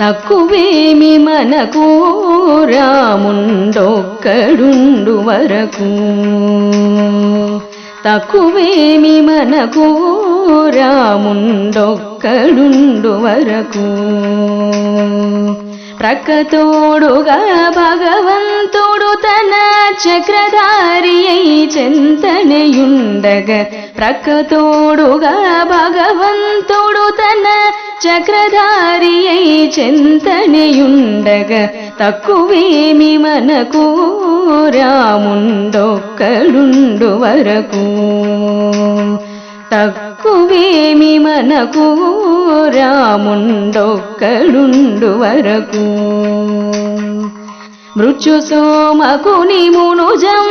తక్కువేమి మనకు రాముండొక్కడుండు వరకు. తక్కువేమి మనకు రాముండొక్కడుండు వరకు. ప్రక్కతోడుగా భగవంతుడు తన చక్రధారి అయి చింతనయుండగ ప్రక్కతోడుగా భగవంతుడు తన చక్రధారి అయి చింతనయుండగ తక్కువేమి మనకు? రాముండొక్కడుండు వరకు. తక్కువేమి మనకు? రాముండొక్కడుండు వరకు. మృత్యు సోమకుని మునుజం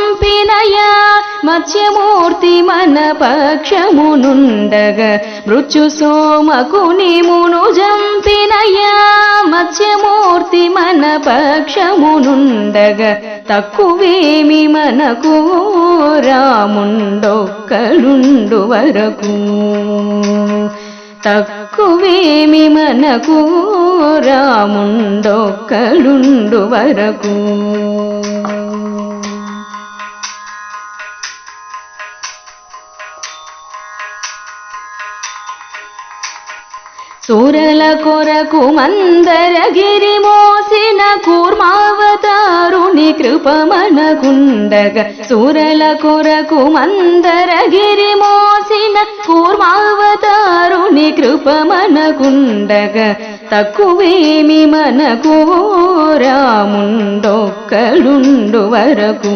మత్స్యమూర్తి మన పక్షమునుండగ మృత్యు సోమకుని మును జంపినయా మత్స్యమూర్తి మన పక్షమునుండగ తక్కువేమి మనకు రాముండొక్కడుండు వరకు. తక్కువేమి మనకు రాముండొక్కడుండు వరకు. సూరల కొరకు మందరగిరి మోసిన కూర్మావతారుని కృపమనగుండగ సూరల కొరకు మందరగిరి మోసిన కూర్మావతారుని కృపమనగుండగ తక్కువేమి మనకు రాముండొక్కడుండు వరకు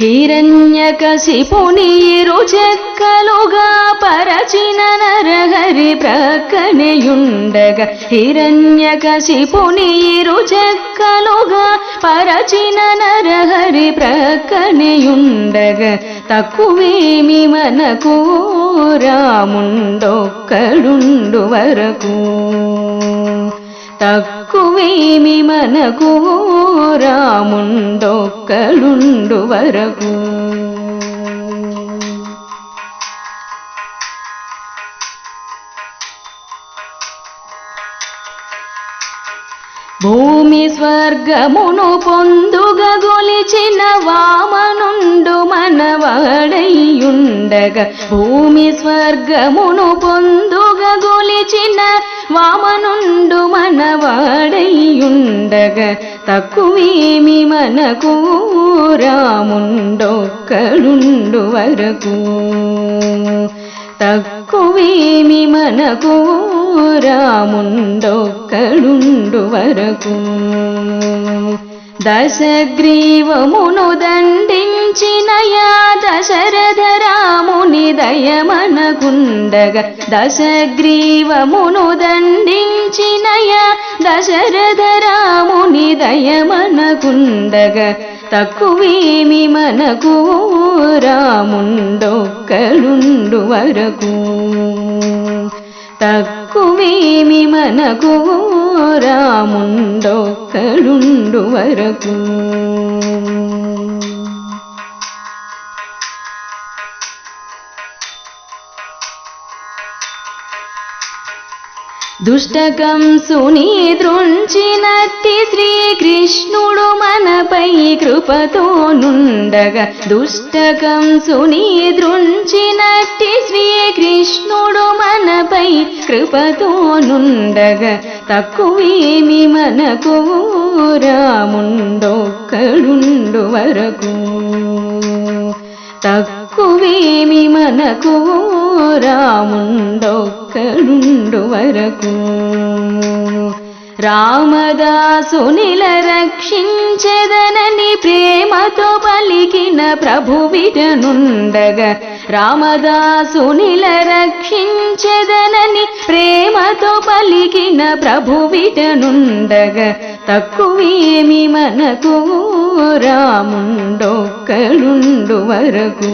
హిరణ్యకశిపుని ఇరు చెక్కలుగా పరచిన నరహరి ప్రక్కనెయుండగ హిరణ్యకశిపుని ఇరు చెక్కలుగా పరచిన నరహరి ప్రక్కనెయుండగ తక్కువేమి మనకు రాముండొక్కడుండు వరకు తక్కువేమి మనకు రాముండొక్కడుండు వరకు. భూమి స్వర్గమును పొందుగా గొలిచిన వామనుండు మనవాడయ్యుండగా. భూమి స్వర్గమును పొందుగా గొలిచిన వామనుండు మనవాడయ్యుండగ తక్కువేమి మనకు రాముండొక్కడుండు వరకు తక్కువేమి మనకు రాముండొక్కడుండు వరకు దశగ్రీవమును దండించిన యా దశరథరాముని దయమనగుండగ. దశగ్రీవమును దండించిన యా దశరథరాముని దయమనగుండగ. తక్కువేమి మనకు రాముండొక్కడుండు వరకు. తక్కువేమి మనకు రాముండొక్కడుండు వరకు దుష్టకంసుని దృంచినట్టి శ్రీకృష్ణుడు మనపై కృపతో నుండగ. దుష్టకంసుని దృంచినట్టి శ్రీకృష్ణుడు మనపై కృపతో నుండగా. తక్కువేమి మనకు రాముండొక్కడుండు వరకు. తక్కువేమి మనకు రాముండొక్కడుండు వరకు. రామదాసునిల రక్షించెదనని ప్రేమతో పలికిన ప్రభువిటనుండగ రామదాసునిల రక్షించెదనని ప్రేమతో పలికిన ప్రభువిటనుండగ తక్కువేమి మనకు రాముండొక్కడుండు వరకు.